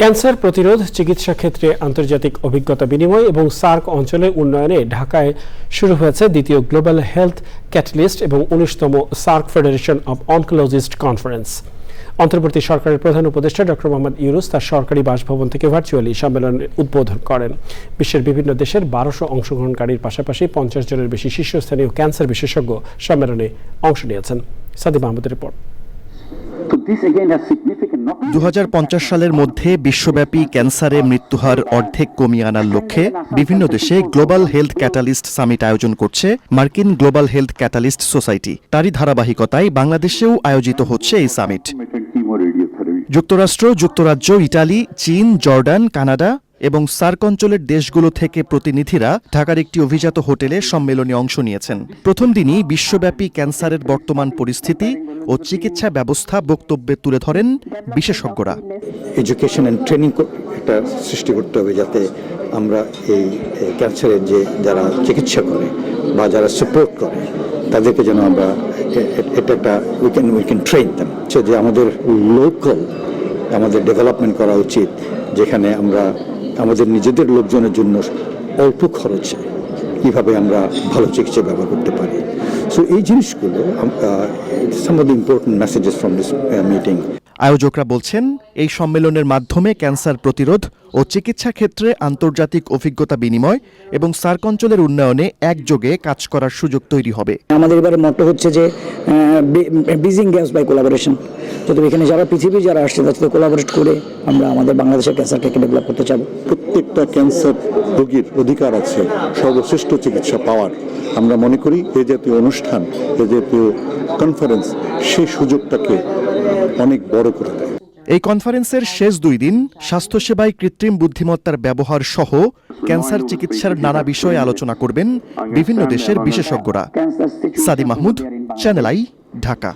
Cancer প্রতিরোধ চিকিৎসা ক্ষেত্রে আন্তর্জাতিক অভিজ্ঞতা বিনিময় এবং সার্ক অঞ্চলের উন্নয়নে ঢাকায় শুরু হয়েছে দ্বিতীয় গ্লোবাল হেলথ ক্যাটালিস্ট এবং উনিশতম SAARC federation of oncologist conference. অন্তর্বর্তী সরকারের প্রধান উপদেষ্টা ডক্টর মোহাম্মদ ইউনুস তার সরকারি বাসভবন থেকে ভার্চুয়ালি সম্মেলনের উদ্বোধন করেন। বিশ্বের বিভিন্ন দেশের বারোশো অংশগ্রহণকারীর পাশাপাশি পঞ্চাশ জনের বেশি শীর্ষস্থানীয় ক্যান্সার বিশেষজ্ঞ সম্মেলনে অংশ নিয়েছেন। সাদিম আহমদের রিপোর্ট। দু সালের মধ্যে বিশ্বব্যাপী ক্যান্সারে মৃত্যুহার অর্ধেক কমিয়ে আনার লক্ষ্যে বিভিন্ন দেশে গ্লোবাল হেলথ ক্যাটালিস্ট সামিট আয়োজন করছে মার্কিন গ্লোবাল হেলথ ক্যাটালিস্ট সোসাইটি। তারই ধারাবাহিকতায় বাংলাদেশেও আয়োজিত হচ্ছে এই সামিট। যুক্তরাষ্ট্র, যুক্তরাজ্য, ইটালি, চীন, জর্ডান, কানাডা এবং সার্ক অঞ্চলের দেশগুলো থেকে প্রতিনিধিরা ঢাকার একটি অভিজাত হোটেলে সম্মেলনে অংশ নিয়েছেন। প্রথম দিনই বিশ্বব্যাপী ক্যান্সারের বর্তমান পরিস্থিতি ও চিকিৎসা ব্যবস্থা বক্তব্যে তুলে ধরেন বিশেষজ্ঞরা। এডুকেশন অ্যান্ড ট্রেনিং একটা সৃষ্টি করতে হবে যাতে আমরা এই ক্যান্সারের যে যারা চিকিৎসা করে বা যারা সাপোর্ট করে, তাদেরকে যেন আমরা এটা একটা we can we can train them যে আমাদের লোকাল আমাদের ডেভেলপমেন্ট করা উচিত, যেখানে আমরা আমাদের নিজেদের লোকজনের জন্য অল্প খরচে কীভাবে আমরা ভালো চিকিৎসা ব্যবহার করতে পারি। সো এই জিনিসগুলো some of the important messages from this meeting আয়োজকরা বলছেন এই সম্মেলনের মাধ্যমে ক্যান্সার প্রতিরোধ ও চিকিৎসা ক্ষেত্রে আন্তর্জাতিক অভিজ্ঞতা বিনিময় এবং সার্ক অঞ্চলের উন্নয়নে একযোগে কাজ করার সুযোগ তৈরি হবে। আমাদের এবারে মটো হচ্ছে যে বিজিং গ্যাস বাই কোলাবোরেশন যদি এখানে যারা পৃথিবী যারা আসছে তার সাথে কোলাবোরেট করে আমরা আমাদের বাংলাদেশের ক্যান্সারকে ডেভেলপ করতে চাবো। প্রত্যেকটা ক্যান্সার রোগীর অধিকার আছে সর্বশ্রেষ্ঠ চিকিৎসা পাওয়ার। আমরা মনে করি এ জাতীয় অনুষ্ঠান এ জাতীয় কনফারেন্স সেই সুযোগটাকে অনেক বড় করে দেয়। এই কনফারেন্সের শেষ দুই দিন স্বাস্থ্যসেবায় কৃত্রিম বুদ্ধিমত্তার ব্যবহার সহ ক্যান্সার চিকিৎসার নানা বিষয়ে আলোচনা করবেন বিভিন্ন দেশের বিশেষজ্ঞরা। Sadi Mahmud channel I Dhaka.